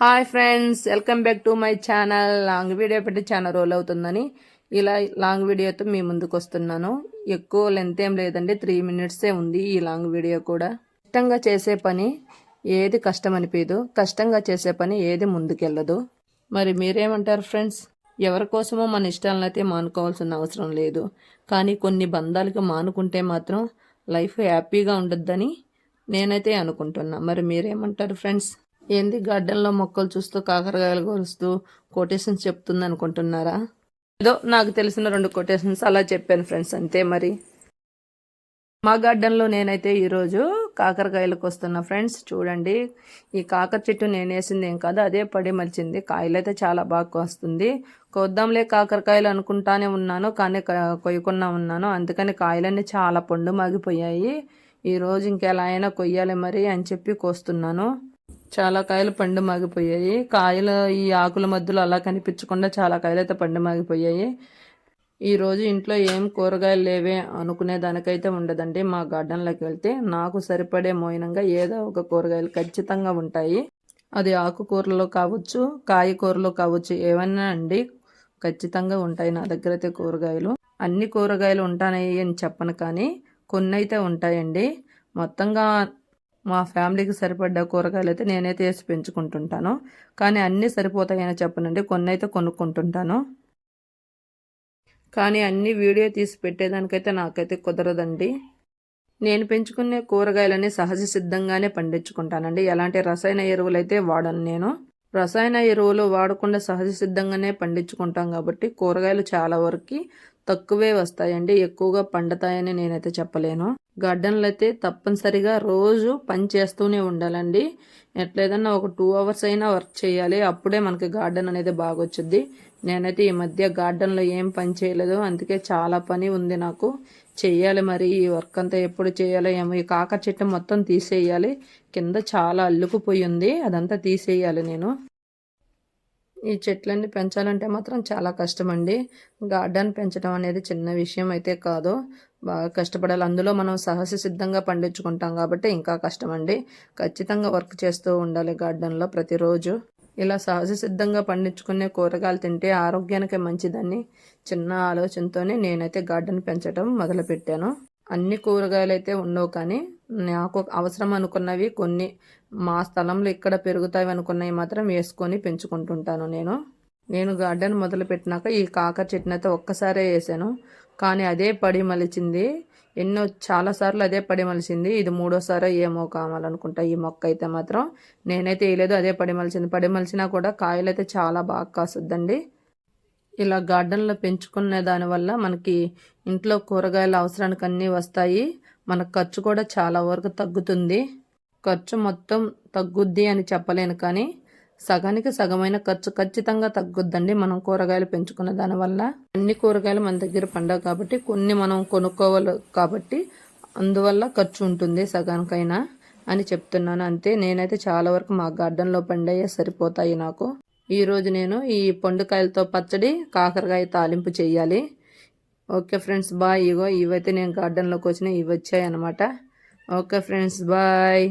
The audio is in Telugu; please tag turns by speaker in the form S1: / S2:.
S1: Hi friends welcome back to my channel. Long video పెట్టి చాలా రోల్ అవుతుందని ఇలా లాంగ్ వీడియోతో మీ ముందుకు వస్తున్నాను. ఎక్కువ లెంత్ ఏం లేదండి త్రీ మినిట్సే ఉంది ఈ లాంగ్ వీడియో కూడా. ఇష్టంగా చేసే పని ఏది కష్టం అనిపించదు కష్టంగా చేసే పని ఏది ముందుకెళ్ళదు. మరి మీరేమంటారు ఫ్రెండ్స్? ఎవరి కోసమో మన ఇష్టాలను అయితే మానుకోవాల్సిన అవసరం లేదు. కానీ కొన్ని బంధాలకి మానుకుంటే మాత్రం లైఫ్ హ్యాపీగా ఉండొద్దని నేనైతే అనుకుంటున్నా. మరి మీరేమంటారు ఫ్రెండ్స్? ఏంది గార్డెన్లో మొక్కలు చూస్తూ కాకరకాయలు కోరుస్తూ కొటేషన్స్ చెప్తుంది అనుకుంటున్నారా? ఏదో నాకు తెలిసిన రెండు కొటేషన్స్ అలా చెప్పాను ఫ్రెండ్స్ అంతే మరి. మా గార్డెన్లో నేనైతే ఈరోజు కాకరకాయలకు వస్తున్నా ఫ్రెండ్స్ చూడండి. ఈ కాకర చెట్టు నేను వేసింది ఏం కాదు అదే పడి మలిచింది. కాయలైతే చాలా బాగా వస్తుంది కొద్దాంలే కాకరకాయలు అనుకుంటానే ఉన్నాను కానీ కొయ్యకుండా ఉన్నాను. అందుకని కాయలన్నీ చాలా పండు మాగిపోయాయి. ఈరోజు ఇంకెలా అయినా కొయ్యాలి మరి అని చెప్పి కోస్తున్నాను. చాలా కాయలు పండు మాగిపోయాయి. కాయలు ఈ ఆకుల మధ్యలో అలా కనిపించకుండా చాలా కాయలు అయితే పండు మాగిపోయాయి. ఈరోజు ఇంట్లో ఏం కూరగాయలు లేవే అనుకునే దానికైతే ఉండదండి. మా గార్డెన్లోకి వెళ్తే నాకు సరిపడే మోయినంగా ఏదో ఒక కూరగాయలు ఖచ్చితంగా ఉంటాయి. అది ఆకుకూరలో కావచ్చు కాయకూరలో కావచ్చు ఏమన్నా అండి ఖచ్చితంగా ఉంటాయి నా దగ్గర అయితే కూరగాయలు. అన్ని కూరగాయలు ఉంటాయి అని చెప్పను కానీ కొన్ని అయితే ఉంటాయండి. మొత్తంగా మా ఫ్యామిలీకి సరిపడ్డ కూరగాయలు అయితే నేనైతే వేసి పెంచుకుంటుంటాను. కానీ అన్నీ సరిపోతాయని చెప్పనండి. కొన్ని అయితే కొనుక్కుంటుంటాను. కానీ అన్ని వీడియో తీసి పెట్టేదానికైతే నాకైతే కుదరదండి. నేను పెంచుకునే కూరగాయలని సహజ సిద్ధంగానే పండించుకుంటానండి. ఎలాంటి రసాయన ఎరువులు అయితే వాడను నేను. రసాయన ఎరువులు వాడకుండా సహజ సిద్ధంగానే పండించుకుంటాం కాబట్టి కూరగాయలు చాలా వరకు తక్కువే వస్తాయండి ఎక్కువగా పండుతాయని నేనైతే చెప్పలేను. గార్డెన్లో అయితే తప్పనిసరిగా రోజు పని చేస్తూనే ఉండాలండి. ఎట్లేదన్నా ఒక టూ అవర్స్ అయినా వర్క్ చేయాలి అప్పుడే మనకి గార్డెన్ అనేది బాగా నేనైతే ఈ మధ్య గార్డెన్లో ఏం పని చేయలేదు అందుకే చాలా పని ఉంది నాకు. చెయ్యాలి మరి ఈ వర్క్ అంతా ఎప్పుడు చేయాలో ఏమో. ఈ కాకర చెట్టు మొత్తం తీసేయాలి కింద చాలా అల్లుకుపోయి ఉంది అదంతా తీసేయాలి నేను. ఈ చెట్లన్నీ పెంచాలంటే మాత్రం చాలా కష్టం అండి గార్డెన్ పెంచడం అనేది చిన్న విషయం అయితే కాదు. బాగా కష్టపడాలి. అందులో మనం సహజ సిద్ధంగా పండించుకుంటాం కాబట్టి ఇంకా కష్టం అండి ఖచ్చితంగా వర్క్ చేస్తూ ఉండాలి గార్డెన్లో ప్రతిరోజు. ఇలా సహజ సిద్ధంగా పండించుకునే కూరగాయలు తింటే ఆరోగ్యానికి మంచిదని చిన్న ఆలోచనతోనే నేనైతే గార్డెన్ పెంచడం మొదలుపెట్టాను. అన్ని కూరగాయలు అయితే ఉండవు కానీ నాకు అవసరం అనుకున్నవి కొన్ని మా స్థలంలో ఇక్కడ పెరుగుతాయి అనుకున్నవి మాత్రం వేసుకొని పెంచుకుంటుంటాను నేను. నేను గార్డెన్ మొదలు పెట్టినాక ఈ కాకర చెట్టుని అయితే ఒక్కసారే వేసాను. కానీ అదే పడి మలిచింది. ఎన్నో చాలాసార్లు అదే పడి మలిచింది. ఇది మూడోసారి ఏమో కావాలనుకుంటా ఈ మొక్క అయితే మాత్రం. నేనైతే వేయలేదు అదే పడి మలిచింది. పడి మలిచినా కూడా కాయలు అయితే చాలా బాగా కాసుద్దండి. ఇలా గార్డెన్లో పెంచుకునే దానివల్ల మనకి ఇంట్లో కూరగాయల అవసరానికి అన్నీ వస్తాయి. మన ఖర్చు కూడా చాలా వరకు తగ్గుతుంది. ఖర్చు మొత్తం తగ్గుద్ది అని చెప్పలేను కానీ సగానికి సగమైన ఖర్చు ఖచ్చితంగా తగ్గుద్దండి మనం కూరగాయలు పెంచుకున్న దానివల్ల అన్ని కూరగాయలు మన దగ్గర పండవు కాబట్టి కొన్ని మనం కొనుక్కోవాలి కాబట్టి అందువల్ల ఖర్చు ఉంటుంది సగానికైనా అని చెప్తున్నాను. అంతే నేనైతే చాలా వరకు మా గార్డెన్లో పండయ్యే సరిపోతాయి నాకు. ఈరోజు నేను ఈ పండుకాయలతో పచ్చడి కాకరకాయ తాలింపు చేయాలి. Okay friends bye. ఇగో ఇవైతే నేను గార్డెన్లోకి వచ్చిన ఇవి వచ్చాయి అనమాట ఓకే ఫ్రెండ్స్ బాయ్.